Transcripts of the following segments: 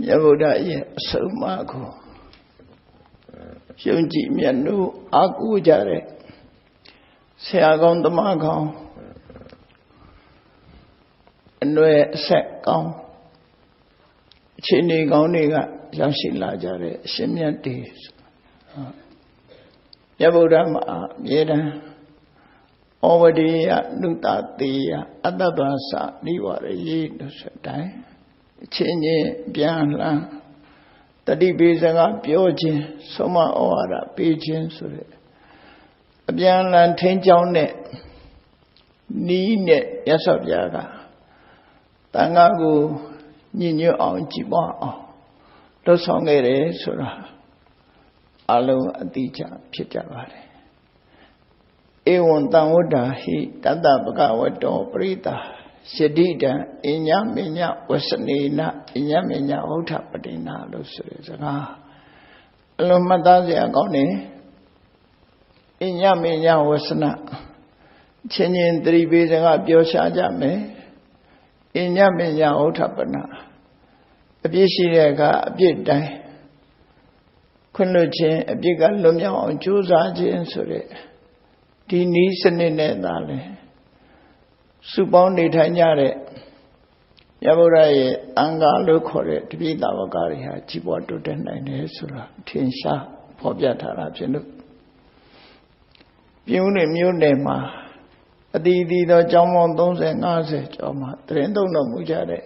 မြတ်ဗုဒ္ဓရဲ့အဆုံးအမကိုယုံကြည်မြတ်လို့အာကူကြတဲ့ဆရာကောင်းသမားကောင်းအနွယ်အဆက်ကောင်းအချိန်နေကောင်းတွေကရောက်ရှိလာကြတဲ့အရှင်မြတ်တွေမြတ်ဗုဒ္ဓမှာအမြဲတမ်းဩဝတိယနုတတေယအတ္တသနိဝရယေလို့ဆိုတိုင်း အချင်းချင်းပြန်လှန်တတိပိစကားပြောခြင်းဆုံးမဩဝါဒပေးခြင်းဆိုတဲ့အပြန်လှန်ထိန်းချောင်းတဲ့နီးနဲ့ရသော်ပြားကတန်ခါကိုညင်ညွတ်အောင်ကြည်ပွားအောင်လှုပ်ဆောင်ခဲ့တယ်ဆိုတာအလုံးအတိအကျဖြစ်ကြပါတယ်ဧဝံတံဝတ္တာဟိတတ္တပကဝတ္တောပရိတာ ယတိတံအညမညဝစနေနအညမညဝဋ္ဌပတိနာလို့ဆိုတဲ့စကားအလုံးမှတ်သားစရာကောင်းတယ်အညမညဝစနချင်းချင်းသတိပေးစကားပြောရှားကြမယ်အညမညဝဋ္ဌပနာအပြစ်ရှိတဲ့အခါအပြစ်တိုင်းခွင့်လွှတ်ခြင်းအပြစ်ကလွတ်မြောက်အောင်ကြိုးစားခြင်းဆိုတဲ့ဒီနီးစနစ်နဲ့သာလဲ စုပေါင်းနေထိုင်ကြတဲ့ရဗုဒ္ဓရဲ့အင်္ဂါလို့ခေါ်တဲ့တပိဿဝကတွေဟာကြီးပွားတိုးတက်နိုင်တယ်ဆိုတာထင်ရှားဖော်ပြထားတာဖြစ်လို့ပြုံးနေမျိုးနယ်မှာအတီးတီသောကျောင်းပေါင်း30 50ကျော်မှာတရင်သုံးတော်မူကြတဲ့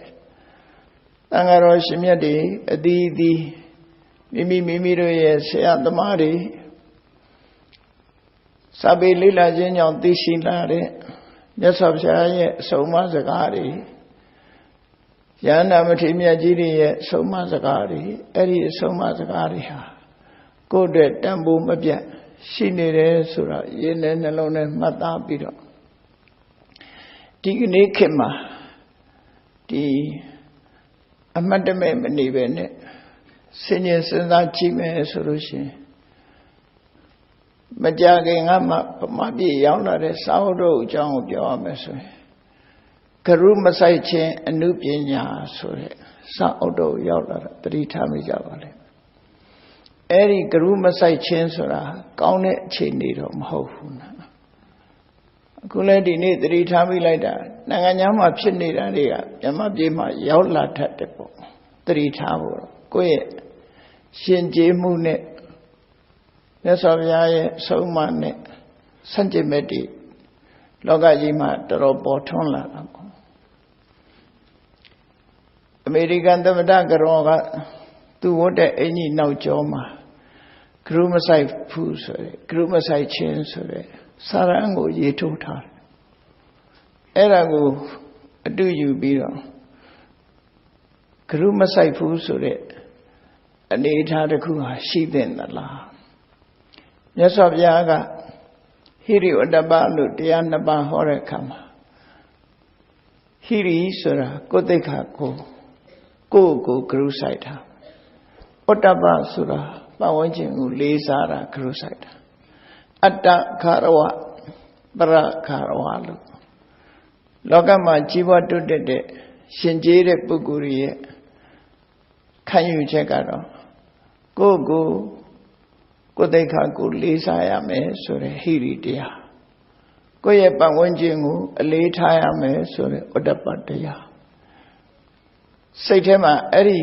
တန်ဃာတော်ရှင်မြတ်တွေအတီးတီမိမိမိမိတို့ရဲ့ဆရာသမားတွေစာပေလေ့လာခြင်းကြောင့်သိရှိလာတဲ့ မြတ်စွာဘုရားရဲ့အဆုံးအမစကားတွေယန္တာမထေမြတ်ကြီးတွေရဲ့အဆုံးအမစကားတွေအဲ့ဒီအဆုံးအမစကားတွေဟာကိုယ့်အတွက်တန်ဖိုးမပြတ်ရှိနေတယ်ဆိုတာရင်းနဲ့နှလုံးနဲ့မှတ်သားပြီးတော့ဒီကနေ့ခေတ်မှာဒီအမတ်တမဲ့မနေပဲနဲ့ဆင်ញင်စဉ်းစားကြည့်မယ်ဆိုလို့ရှိရင် မကြခင်ကမှဗမာပြည်ရောက်လာတဲ့စာအုပ်တို့အကြောင်းကိုပြောရမယ်ဆိုရင်ဂရုမဆိုင်ခြင်းအနုပညာဆိုတဲ့စာအုပ်တို့ရောက်လာတာတတိထားမိကြပါလေအဲ့ဒီဂရုမဆိုင်ခြင်းဆိုတာကောင်းတဲ့အခြေအနေတော့မဟုတ်ဘူးနော်အခုလည်းဒီနေ့တတိထားမိလိုက်တာနိုင်ငံခြားမှာဖြစ်နေတာတွေကမြန်မာပြည်မှာရောက်လာတတ်တယ်ပေါ့တတိထားဖို့ကိုယ့်ရဲ့ရှင်ကျေးမှုနဲ့ မြတ်စွာဘုရားရဲ့ဆုံးမနဲ့ဆန့်ကျင်ဘက်တွေလောကကြီးမှာတော်တော်ပေါ်ထွန်းလာတာပေါ့အမေရိကန်သမ္မတကရောကသူဝတ်တဲ့အင်ကြီးနောက်ကျောမှာဂရုမဆိုင်ဘူးဆိုရယ်ဂရုမဆိုင်ခြင်းဆိုရယ်စာရန်ကိုရေးထိုးထားတယ်အဲ့ဒါကိုအတူယူပြီးတော့ဂရုမဆိုင်ဘူးဆိုတဲ့အနေအထားတစ်ခုဟာရှိသင့်သလား မြတ်စွာဘုရားကဟိရိဝတ္တပလို့တရားနှစ်ပါးဟောတဲ့အခါမှာဟိရိဆိုတာကိုယ်သိက္ခာကိုကိုယ့်ကိုဂရုစိုက်တာဝတ္တပဆိုတာပတ်ဝန်းကျင်ကိုလေးစားတာဂရုစိုက်တာအတ္တခါရဝပရခါရဝလို့လောကမှာကြီးပွားတိုးတက်တဲ့ရှင်ကျေးတဲ့ပုဂ္ဂိုလ်ရဲ့ခံယူချက်ကတော့ကိုယ့်ကို ကိုယ်တိတ်ခါကိုလေးစားရမယ်ဆိုတဲ့ဟိရိတရားကိုယ့်ရဲ့ပတ်ဝန်းကျင်ကိုအလေးထားရမယ်ဆိုတဲ့ဥဒ္ဒပတရားစိတ်ထဲမှာအဲ့ဒီ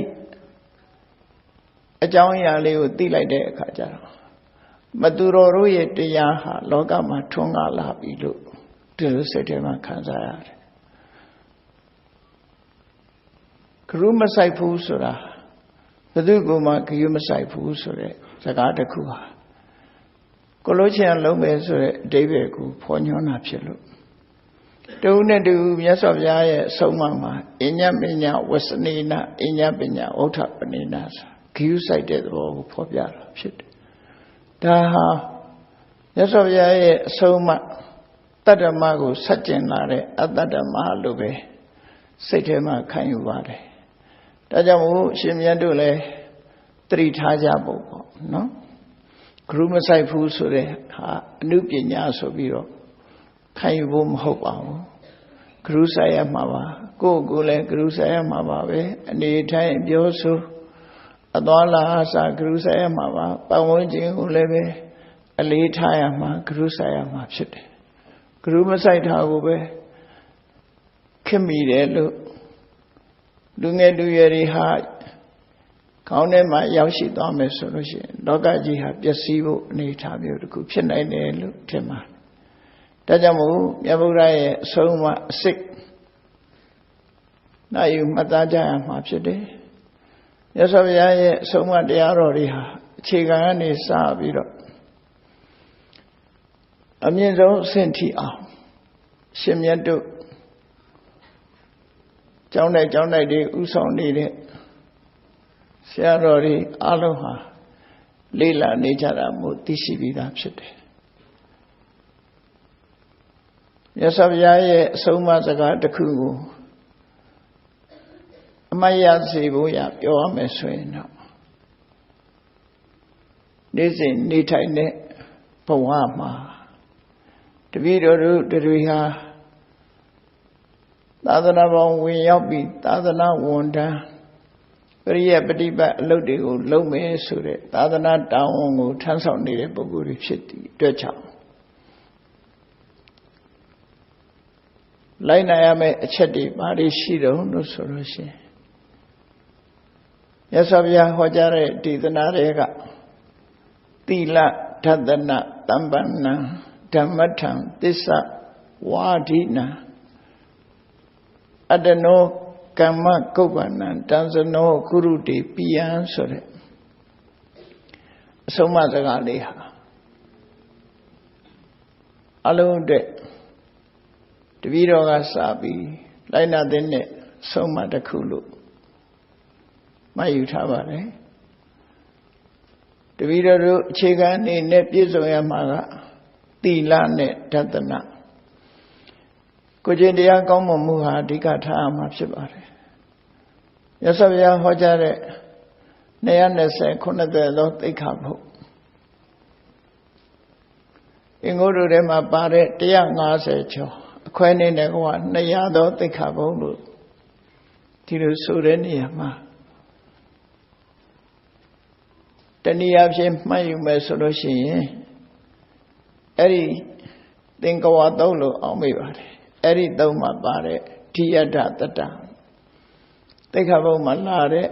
အကြောင်းအရာလေးကိုသိလိုက်တဲ့အခါကျတော့မသူတော်တို့ရဲ့တရားဟာလောကမှာထွန်းကားလာပြီလို့ဒီလိုစိတ်ထဲမှာခံစားရတယ်ဂရုမဆိုင်ဘူးဆိုတာဘယ်သူကမှဂရုမဆိုင်ဘူးဆိုတဲ့ စကားတစ်ခုဟာကိုလို့ချင်လုံးပဲဆိုတဲ့အတိပ္ပယ်ကိုဖော်ညွှန်းတာဖြစ်လို့တူနဲ့တူမြတ်စွာဘုရားရဲ့အဆုံးအမမှာအညမညဝစနေနအညပညာဩထပနေနဆိုဂိယုဆိုင်တဲ့သဘောကိုဖော်ပြတာဖြစ်တယ်ဒါဟာမြတ်စွာဘုရားရဲ့အဆုံးအမတတ္တမကိုဆက်ကျင်လာတဲ့အတ္တမလို့ပဲစိတ်ထဲမှာခံယူပါတယ်ဒါကြောင့်မို့ရှင်မြတ်တို့လည်း တတိထားကြဖို့ပေါ့နော်ဂရုမဆိုင်ဘူးဆိုတဲ့ဟာအနုပညာဆိုပြီးတော့ခံယူဖို့မဟုတ်ပါဘူးဂရုဆိုင်ရမှာပါကိုယ့်ကိုယ်လည်းဂရုဆိုင်ရမှာပါပဲအနေထိုင်ပြောဆိုအသွားလာအစာဂရုစိုက်ရမှာပါပတ်ဝန်းကျင်ကိုလည်းပဲအလေးထားရမှာဂရုစိုက်ရမှာဖြစ်တယ်ဂရုမစိုက်ထားကိုပဲခင်မိတယ်လို့လူငယ်လူရွယ်တွေဟာ ခေါင်းထဲမှာရောက်ရှိသွားမယ်ဆိုလို့ရှိရင်လောကကြီးဟာပျက်စီးဖို့အနေအထားမျိုးတစ်ခုဖြစ်နိုင်တယ်လို့ထင်ပါတယ်။ဒါကြောင့်မို့မြတ်ဗုဒ္ဓရဲ့အဆုံးအမအစစ်နိုင်ယူမှတ်သားကြရမှာဖြစ်တယ်။မြတ်စွာဘုရားရဲ့အဆုံးအမတရားတော်တွေဟာအခြေခံကနေစပြီးတော့အမြင့်ဆုံးအဆင့်ထိအောင်ရှင်မြတ်တို့ကျောင်းတိုက်ကျောင်းတိုက်တွေဥဆောင်နေတဲ့ ဆရာတော်တွေအလုံးဟာလေးလာနေကြတာမို့သိရှိပြီးသားဖြစ်တယ်မြတ်စွာဘုရားရဲ့အဆုံးအမစကားတစ်ခုကိုအမရစေဖို့ရပြောရမယ်ဆိုရင်တော့နေ့စဉ်နေထိုင်တဲ့ဘဝမှာတပည့်တော်တို့တွေဟာသာသနာပေါင်းဝင်ရောက်ပြီးသာသနာဝန်ထမ်း ပရိယပฏิပတ်အလုပ်တွေကိုလုပ်မယ်ဆိုတဲ့သာသနာတာဝန်ကိုထမ်းဆောင်နေတဲ့ပုဂ္ဂိုလ်တွေဖြစ်သည့်အတွက်ကြောင့်လိုက်နိုင်ရမယ့်အချက်တွေဘာတွေရှိတော့လို့ဆိုလို့ရှိရင်မြတ်စွာဘုရားဟောကြားတဲ့ဒေသနာတွေကသီလဓတနာတမ္ပန္နဓမ္မထံသစ္စာဝါဒိနာအတ္တနော ကမ္မကုပ္ပဏံတံစနောကုရုတေပိယံဆိုတဲ့အဆုံးအမစကားလေးဟာအလုံးအတွက်တပည့်တော်ကစပြီးလိုက်နာတဲ့နဲ့ဆုံးမတစ်ခုလို့မှတ်ယူထားပါတယ်တပည့်တော်တို့အခြေခံအနေနဲ့ပြည့်စုံရမှာကသီလနဲ့ဒသနာ ကိုကျင့်တရားကောင်းမွန်မှုဟာအဓိကထားရမှာဖြစ်ပါတယ်ရသော်ဘုရားဟောကြားတဲ့220ခုနှစ်သက်သောသိက္ခာပုဒ်အင်္ဂုတ္တထဲမှာပါတဲ့150ကျော်အခွဲနေတဲ့က200သောသိက္ခာပုဒ်လို့ဒီလိုဆိုတဲ့နေရာမှာတနည်းအားဖြင့်မှတ်ယူမယ်ဆိုလို့ရှိရင်အဲ့ဒီသင်္ကဝါသုံးလို့အောင်မိပါတယ် အဲ့ဒီသုံးမှာပါတဲ့ဓိယတတတသိက္ခာပုဒ်မှာလာတဲ့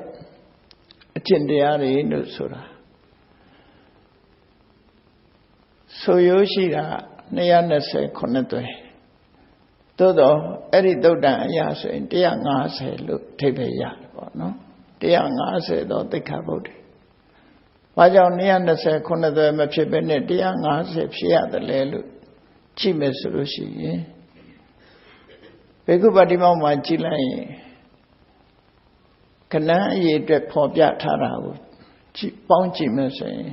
အကျင့်တရားတွေလို့ဆိုတာဆိုရိုးရှိတာ220ခုနှစ်သွဲသို့တော့အဲ့ဒီသုတ်တန်အရာဆိုရင်150လို့ထိပ်ပဲရတယ်ပေါ့နော်150တော့သိက္ခာပုဒ်တွေဘာကြောင့်220ခုနှစ်သွဲမဖြစ်ဘဲနဲ့150ဖြစ်ရတယ်လဲလို့ကြည့်မယ်ဆိုလို့ရှိရင် ဘေကုပါတိမောက်မှာကြည့်လိုက်ရင်ကဏ္ဍအရေးအတွက်ဖော်ပြထားတာကိုကြည့်ပေါင်းကြည့်မယ်ဆိုရင်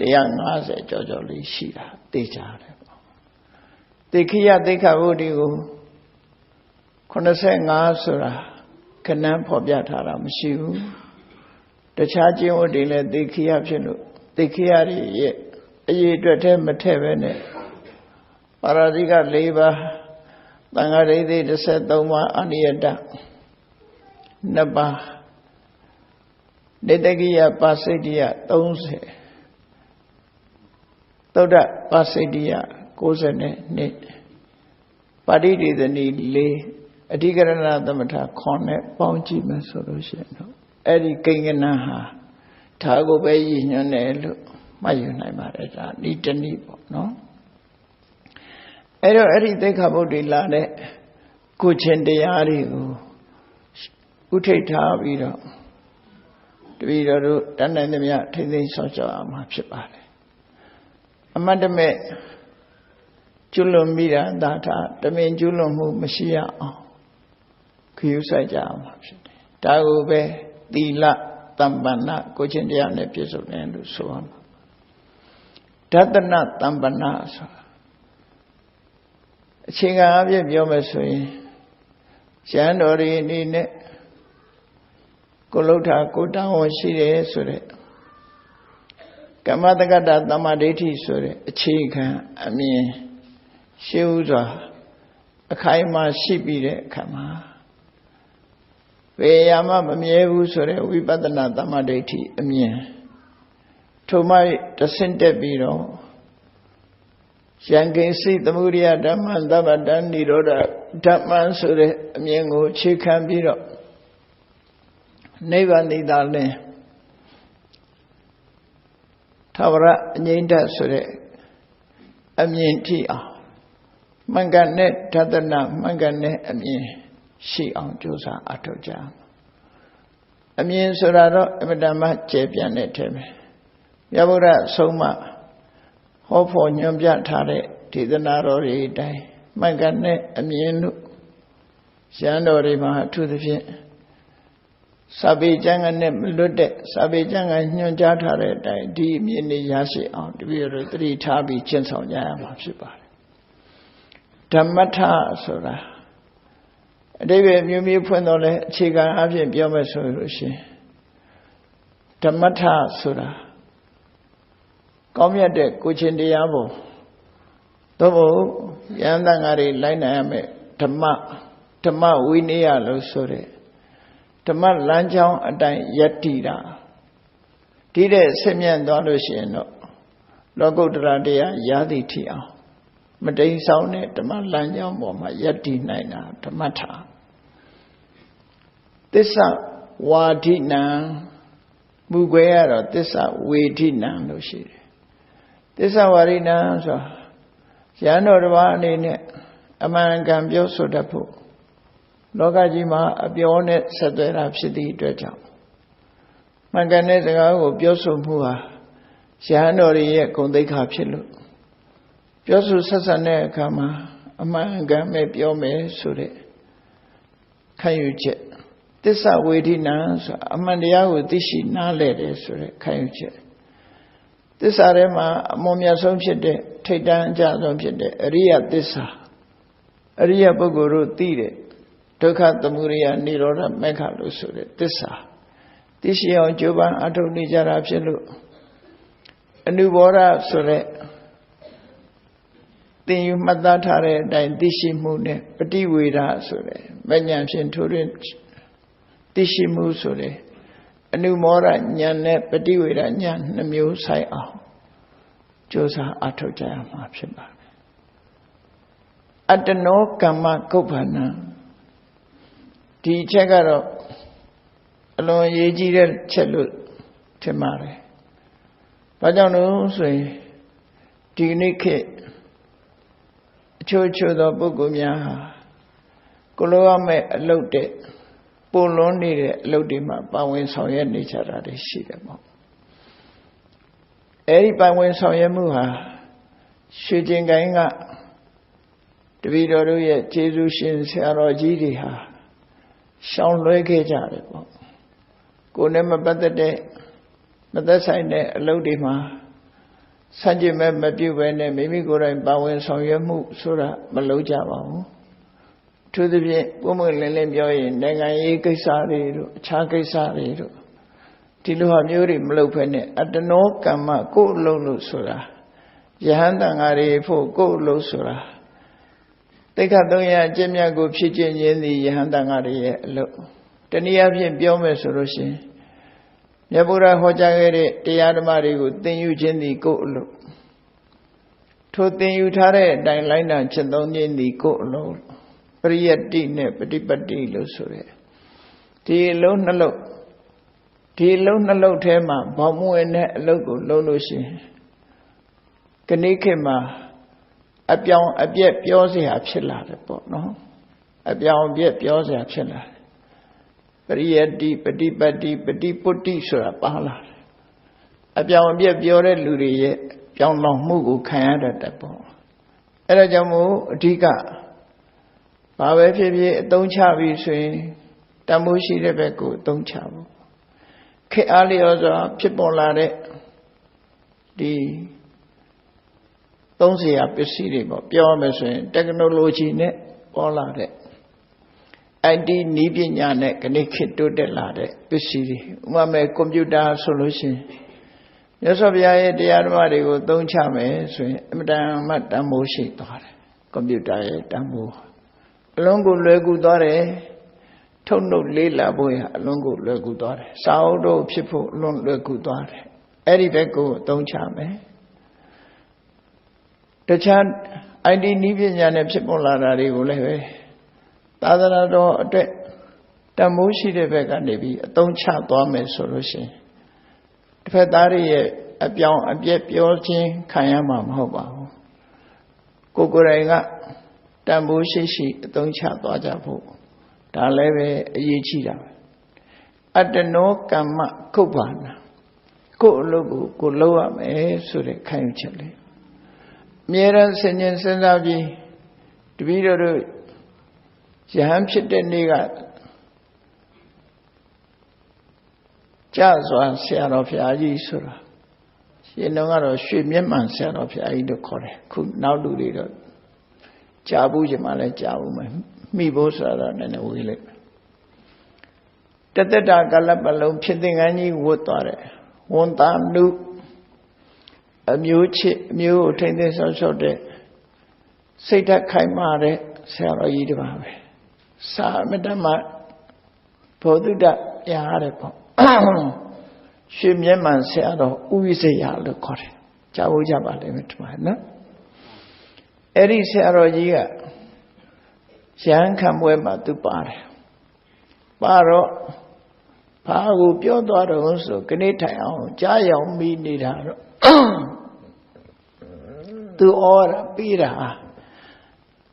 150ကျော်ကျော်လေးရှိတာသိကြတယ်ပေါ့တေခိယသိက္ခာပုဒ်ဒီကို85ဆိုတာကဏ္ဍဖော်ပြထားတာမရှိဘူးတခြားကျင့်ဝတ်တွေလည်းသိခိယဖြစ်လို့သိခိယတွေရဲ့အရေးအတွက်တည်းမထည့်ပဲနဲ့ပါရဇိက၄ပါး သံဃာရိသိ33ပါးအနိယတ2ပါးနေတကိယပါစိတ္တိယ30သုဒ္ဓပါစိတ္တိယ92ပါဠိဒေသနီ4အဓိကရဏသမထ9နဲ့ပေါင်းကြည့်မယ်ဆိုလို့ရှိရင်တော့အဲ့ဒီကိန်းကနဟာဒါကိုပဲရည်ညွှန်းတယ်လို့မှတ်ယူနိုင်ပါတယ်ဒါဤတနည်းပေါ့နော် အဲ့တော့အဲ့ဒီသိက္ခာပုဒ်တွေလာတဲ့ကိုချင်းတရားတွေကိုဥထိတ်ထားပြီးတော့တပည့်တော်တို့တန်နိုင်သမျှထိမ့်သိမ်းဆောက်ရှောက်အောင်မှာဖြစ်ပါတယ်အမတ်တမဲ့ကျွလွန်မိတာဒါထာတမင်ကျွလွန်မှုမရှိရအောင်ခရူးဆိုင်ကြအောင်မှာဖြစ်တယ်ဒါကိုပဲသီလတမ္ပန္နကိုချင်းတရားနဲ့ပြည့်စုံတယ်လို့ဆိုရမှာဒသနတမ္ပန္နဆိုတာ အခြေခံအပြည့်ပြောမယ်ဆိုရင်ကျမ်းတော်တွေအနေနဲ့ကိုလုထာကိုတောင်းဝန်ရှိတယ်ဆိုတဲ့ကမ္မတက္ကတာတမ္မာဒိဋ္ဌိဆိုတဲ့အခြေခံအမြင်ရှင်းဥစွာအခိုင်အမာရှိပြီးတဲ့အခါမှာဘယ်ရာမှမမြဲဘူးဆိုတဲ့ဝိပဿနာတမ္မဒိဋ္ဌိအမြင်ထိုမှတဆင့်တက်ပြီးတော့ ယံကိစိသမှုရိယဓမ္မသဗ္ဗတံនិရောဓဓမ္မဆိုတဲ့အမြင်ကိုခြေခံပြီးတော့နိဗ္ဗာန်တိတာလင်းသာဝရအငိမ့်တဆိုတဲ့အမြင်ထိအောင်မှန်ကန်တဲ့ဓတနာမှန်ကန်တဲ့အမြင်ရှိအောင်ကြိုးစားအထောက်ကြအမြင်ဆိုတာတော့အမတန်မှကျေပြန့်တဲ့ထဲပဲမြတ်ဗုဒ္ဓဆုံးမ ဟောဖို့ညွှန်ပြထားတဲ့ဒေသနာတော်တွေအတိုင်းမှန်ကန်တဲ့အမြင်တို့ရန်တော်တွေမှာအထူးသဖြင့်စာပေကျမ်းကနဲ့မလွတ်တဲ့စာပေကျမ်းကညွှန်ကြားထားတဲ့အတိုင်းဒီအမြင်တွေရရှိအောင်တပည့်တော်သတိထားပြီးကျင့်ဆောင်ကြရမှာဖြစ်ပါတယ်ဓမ္မထဆိုတာအတိပ္ပယ်မျိုးမျိုးဖွင့်တော့လဲအခြေခံအဖြစ်ပြောမယ်ဆိုလို့ရှိရင်ဓမ္မထဆိုတာ ကောင်းမြတ်တဲ့ကိုချင်းတရားပုံသို့မဟုတ်ယန္တန်ဃာတွေလိုက်နိုင်ရမယ်ဓမ္မဓမ္မဝိနည်းလို့ဆိုတဲ့ဓမ္မလမ်းကြောင်းအတိုင်းယက်တည်တာဒီတဲ့ဆင်မြတ်သွားလို့ရှိရင်တော့လောကုတ္တရာတရားရသည်ထီအောင်မတိန်ဆောင်တဲ့ဓမ္မလမ်းကြောင်းပေါ်မှာယက်တည်နိုင်တာဓမ္မထာသစ္စာဝါဒိနံမူခွဲရတော့သစ္စာဝေဒိနံလို့ရှိတယ် သစ္စာဝါဒိနံဆိုရဟန်းတော်တစ်ပါးအနေနဲ့အမှန်ကန်ပြောဆိုတတ်ဖို့လောကကြီးမှာအပြောနဲ့ဆက်သွယ်တာဖြစ်သည့်အတွက်ကြောင့်မှန်ကန်တဲ့စကားကိုပြောဆိုမှုဟာရဟန်းတော်ရဲ့ဂုဏ်သိက္ခာဖြစ်လို့ပြောဆိုဆက်ဆံတဲ့အခါမှာအမှန်ကန်ပဲပြောမယ်ဆိုတဲ့ခံယူချက်သစ္စာဝေဒိနာဆိုအမှန်တရားကိုသိရှိနားလည်တယ်ဆိုတဲ့ခံယူချက် သစ္စာထဲမှာအမွန်မြတ်ဆုံးဖြစ်တဲ့ထိတ်တန်းအကြဆုံးဖြစ်တဲ့အရိယသစ္စာအရိယပုဂ္ဂိုလ်တို့သိတဲ့ဒုက္ခသမုဒယនិရောဓမေခလို့ဆိုတဲ့သစ္စာသိရှိအောင်ကြိုးပမ်းအထုတ်နေကြတာဖြစ်လို့အနုဘောဓဆိုတဲ့သင်ယူမှတ်သားထားတဲ့အတိုင်းသိရှိမှုနဲ့ပฏิဝေဒဆိုတဲ့မဉ္ဇဉ်ဖြင့်ထိုးရင်းသိရှိမှုဆိုတဲ့ အနုမောဒဉာဏ်နဲ့ပฏิဝေဒဉာဏ်နှမျိုးဆိုင်အောင်ကြိုးစားအထောက်ကြရမှာဖြစ်ပါတယ်အတ္တနောကမ္မကုပ္ပဏံဒီချက်ကတော့အလွန်ရေးကြီးတဲ့ချက်လို့ထင်ပါတယ်။ဘာကြောင့်လို့ဆိုရင်ဒီနေ့ခေတ်အချို့ချို့သောပုဂ္ဂိုလ်များဟာကိုလိုရမဲ့အလုတ်တဲ့ ပုံလွန်နေတဲ့အလုပ်တွေမှာပါဝင်ဆောင်ရွက်နေကြတာတွေရှိတယ်ပေါ့အဲဒီပါဝင်ဆောင်ရွက်မှုဟာရွှေကျင်ကိုင်းကတပည့်တော်တို့ရဲ့ကျေးဇူးရှင်ဆရာတော်ကြီးတွေဟာရှောင်လွှဲခဲ့ကြတယ်ပေါ့ကိုယ်နဲ့မပတ်သက်တဲ့မသက်ဆိုင်တဲ့အလုပ်တွေမှာဆန့်ကျင်မဲ့မပြုတ်ပဲနဲ့မိမိကိုယ်တိုင်ပါဝင်ဆောင်ရွက်မှုဆိုတာမလုပ်ကြပါဘူး ထူးသဖြင့်ပုံမှန်လင်းလင်းပြောရင်နိုင်ငံရေးကိစ္စတွေတို့အခြားကိစ္စတွေတို့ဒီလိုဟာမျိုးတွေမလုပ်ဖ ೇನೆ အတ္တနောကမ္မကိုယ်အလုံးလို့ဆိုတာယဟန်တန်ဃာတွေဖို့ကိုယ်အလုံးဆိုတာတိခတ်သုံးရအကျင့်မြတ်ကိုဖြစ်ခြင်းရင်းသည်ယဟန်တန်ဃာတွေရဲ့အလုပ်တနည်းအားဖြင့်ပြောမယ်ဆိုလို့ရှိရင်မြတ်ဗုဒ္ဓဟောကြားခဲ့တဲ့တရားဓမ္မတွေကိုသင်ယူခြင်းသည်ကိုယ်အလုပ်ထိုသင်ယူထားတဲ့အတိုင်းလိုက်နာချက်သုံးခြင်းသည်ကိုယ်အလုပ် ပရိယတ္တိနဲ့ပฏิပတ်တိလို့ဆိုရဲဒီအလုံးနှလုံးဒီအလုံးနှလုံးထဲမှာဘောင်မဝင်တဲ့အလုပ်ကိုလုပ်လို့ရှိရင်ခဏိခေတ်မှာအပြောင်အပြက်ပြောเสียဖြစ်လာတယ်ပေါ့နော်အပြောင်အပြက်ပြောเสียဖြစ်လာတယ်ပရိယတ္တိပฏิပတ်တိပฏิပုတ္တိဆိုတာပါလာတယ်အပြောင်အပြက်ပြောတဲ့လူတွေရဲ့ပြောင်းလောင်မှုကိုခံရတတ်တယ်ပေါ့အဲဒါကြောင့်မို့အဓိက ဘာပဲဖြစ်ဖြစ်အသုံးချပြီဆိုရင်တမိုးရှိတဲ့ဘက်ကိုအသုံးချဖို့ခက်အားလျော်စွာဖြစ်ပေါ်လာတဲ့ဒီသုံးစရာပစ္စည်းတွေပေါ့ပြောရမယ်ဆိုရင် technology နဲ့ပေါ်လာတဲ့ IT နည်းပညာနဲ့ခဏခေတ်တိုးတက်လာတဲ့ပစ္စည်းတွေဥပမာကွန်ပျူတာဆိုလို့ရှိရင်ရသော်ဘုရားရဲ့တရားဓမ္မတွေကိုသုံးချမယ်ဆိုရင်အမတန်မှတန်ဖိုးရှိသွားတယ်ကွန်ပျူတာရဲ့တန်ဖိုး အလုံးကိုလွယ်ကူသွားတယ်ထုံနှုတ်လေးလာဖို့ရအလွန်ကိုလွယ်ကူသွားတယ်စာအုပ်တို့ဖြစ်ဖို့အလွန်လွယ်ကူသွားတယ်အဲ့ဒီဘက်ကိုအသုံးချမယ်တခြား IT နည်းပညာနဲ့ဖြစ်ပေါ်လာတာတွေကိုလည်းပဲသာသနာတော်အတွက်တမိုးရှိတဲ့ဘက်ကနေပြီးအသုံးချသွားမယ်ဆိုလို့ရှိရင်တစ်ဖက်သားတွေရဲ့အပြောင်းအပြက်ပြောခြင်းခံရမှာမဟုတ်ပါဘူးကိုကိုယ်တိုင်က တန်ဖိုးရှိရှိအသုံးချသွားကြဖို့ဒါလည်းပဲအရေးကြီးတာပဲအတ္တနောကမ္မခုတ်ပါနာကိုယ်အလုပ်ကိုကိုလုပ်ရမယ်ဆိုတဲ့ခံယူချက်လေးအမြဲတမ်းဆင်ញင်စဉ်းစားပြီးတပည့်တော်တို့ယဟန်ဖြစ်တဲ့နေ့ကကြစွာဆရာတော်ဘုရားကြီးဆိုတာရှင်တော်ကတော့ရွှေမျက်မှန်ဆရာတော်ဘုရားကြီးလို့ခေါ်တယ်ခုနောက်လူတွေတော့ ကြားဘူးချင်မှလည်းကြားဘူးမယ်မိဖို့ဆိုတာတော့နည်းနည်းဝေးလိုက်တသက်တာကလပ်ပလုံးဖြစ်တဲ့ငန်းကြီးဝတ်သွားတယ်ဝန်သားနုအမျိုးချစ်အမျိုးကိုထိမ့်သိမ်းဆောက်ရှောက်တဲ့စိတ်ဓာတ်ခိုင်မာတဲ့ဆရာတော်ကြီးတပါပဲစာမတ္တမဘောဓုတရရတယ်ပေါ့ရွှေမျက်မှန်ဆရာတော်ဥဝိဇယလို့ခေါ်တယ်ကြားဖို့ကြပါလိမ့်မယ်ဒီမှာနော် အဲ့ဒီဆရာတော်ကြီးကရဟန်းခံပွဲမှာသူပါတယ်ပါတော့ဘာကိုပြောသွားတော့ဆိုခဏထိုင်အောင်ကြားရောင်မိနေတာတော့သူဩရပြီးတာ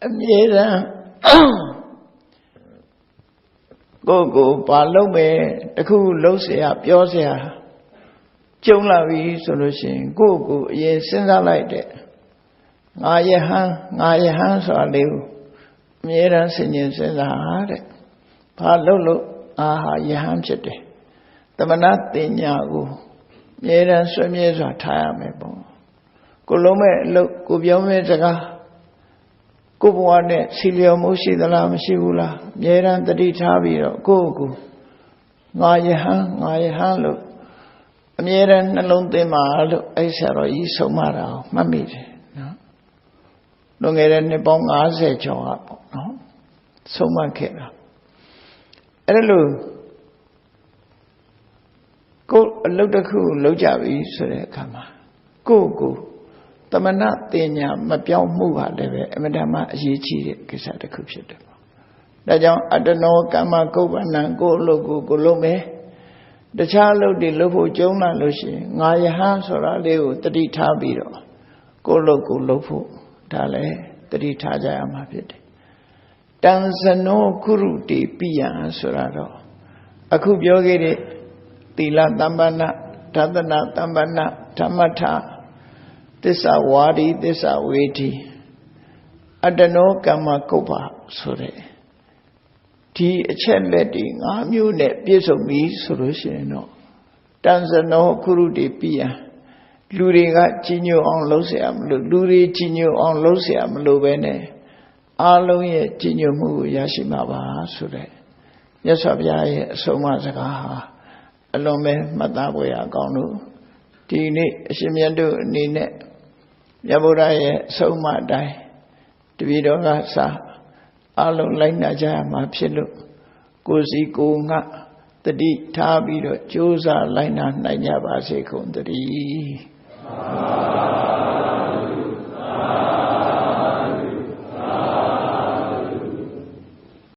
အမြဲတမ်းကိုကိုဘာလုပ်မယ်တခုလုံးเสียပြောเสียကြုံလာပြီဆိုလို့ရှိရင်ကိုကိုအရင်စဉ်းစားလိုက်တဲ့ ငါယဟန်ငါယဟန်ဆိုတာလေးကိုအမြဲတမ်းဆင်ញင်စဉ်းစားတဲ့ဘာလုပ်လို့အာဟာယဟန်ဖြစ်တယ်တမနာတင်ညာကိုအမြဲတမ်းဆွေးမြဲစွာထားရမယ်ပေါ့ကိုလုံးမဲ့အလုပ်ကိုပြောမဲ့စကားကိုဘဝနဲ့စီလျော်မှုရှိသလားမရှိဘူးလားအမြဲတမ်းတတိထားပြီးတော့ကိုယ့်ကိုငါယဟန်ငါယဟန်လို့အမြဲတမ်းနှလုံးသွင်းပါလို့အဲ့ဆရာတော်ကြီးဆုံးမတာကိုမှတ်မိတယ်နော် လွန်ခဲ့တဲ့နှစ်ပေါင်း90ကျော်ကပေါ့နော်ဆုံးမခဲ့တာအဲ့လိုကိုယ်အလုပ်တစ်ခုလုပ်ကြပြီဆိုတဲ့အခါမှာကိုယ့်ကိုတမနာတင်ညာမပြောင်းမှုပါလည်းပဲအမတမအရေးကြီးတဲ့ကိစ္စတစ်ခုဖြစ်တယ်ပေါ့ဒါကြောင့်အတ္တနောကမ္မကုပ္ပဏံကိုအလုပ်ကိုကိုလုပ်မယ်တခြားအလုပ်တွေလုပ်ဖို့ကြုံလာလို့ရှိရင်ငါယဟန်ဆိုတာလေးကိုတတိထားပြီးတော့ကိုလုပ်ကိုလုပ်ဖို့ ဒါလည်းတတိထားကြရမှာဖြစ်တယ်တန်စနောကုရုတိပိယံဆိုတာတော့အခုပြောခဲ့တဲ့သီလသမ္ပန္နသဒ္ဒနာသမ္ပန္နဓမ္မထသစ္စာဝါဒီသစ္စာဝေဒီအတ္တနောကမ္မကုပ္ပဆိုတဲ့ဒီအချက်လက်တွေ၅မျိုးနဲ့ပြည့်စုံပြီဆိုလို့ရှိရင်တော့တန်စနောခုရုတိပိယ လူတွေကကြီးညိုအောင်လှုပ်เสียမလို့လူတွေကြီးညိုအောင်လှုပ်เสียမလို့ပဲနဲ့အားလုံးရဲ့ကြီးညိုမှုကိုရရှိမှာပါဆိုတဲ့မြတ်စွာဘုရားရဲ့အဆုံးအမစကားဟာအလွန်ပဲမှတ်သားဖွယ်ရကောင်းလို့ဒီနေ့အရှင်မြတ်တို့အနေနဲ့မြတ်ဗုဒ္ဓရဲ့အဆုံးအမအတိုင်းတပည့်တော်ကစာအလုံးလိုက်နာကြရမှာဖြစ်လို့ကိုယ်စီကိုငှတတိထားပြီးတော့ကြိုးစားလိုက်နာနိုင်ကြပါစေကုန်သတည်း Amen.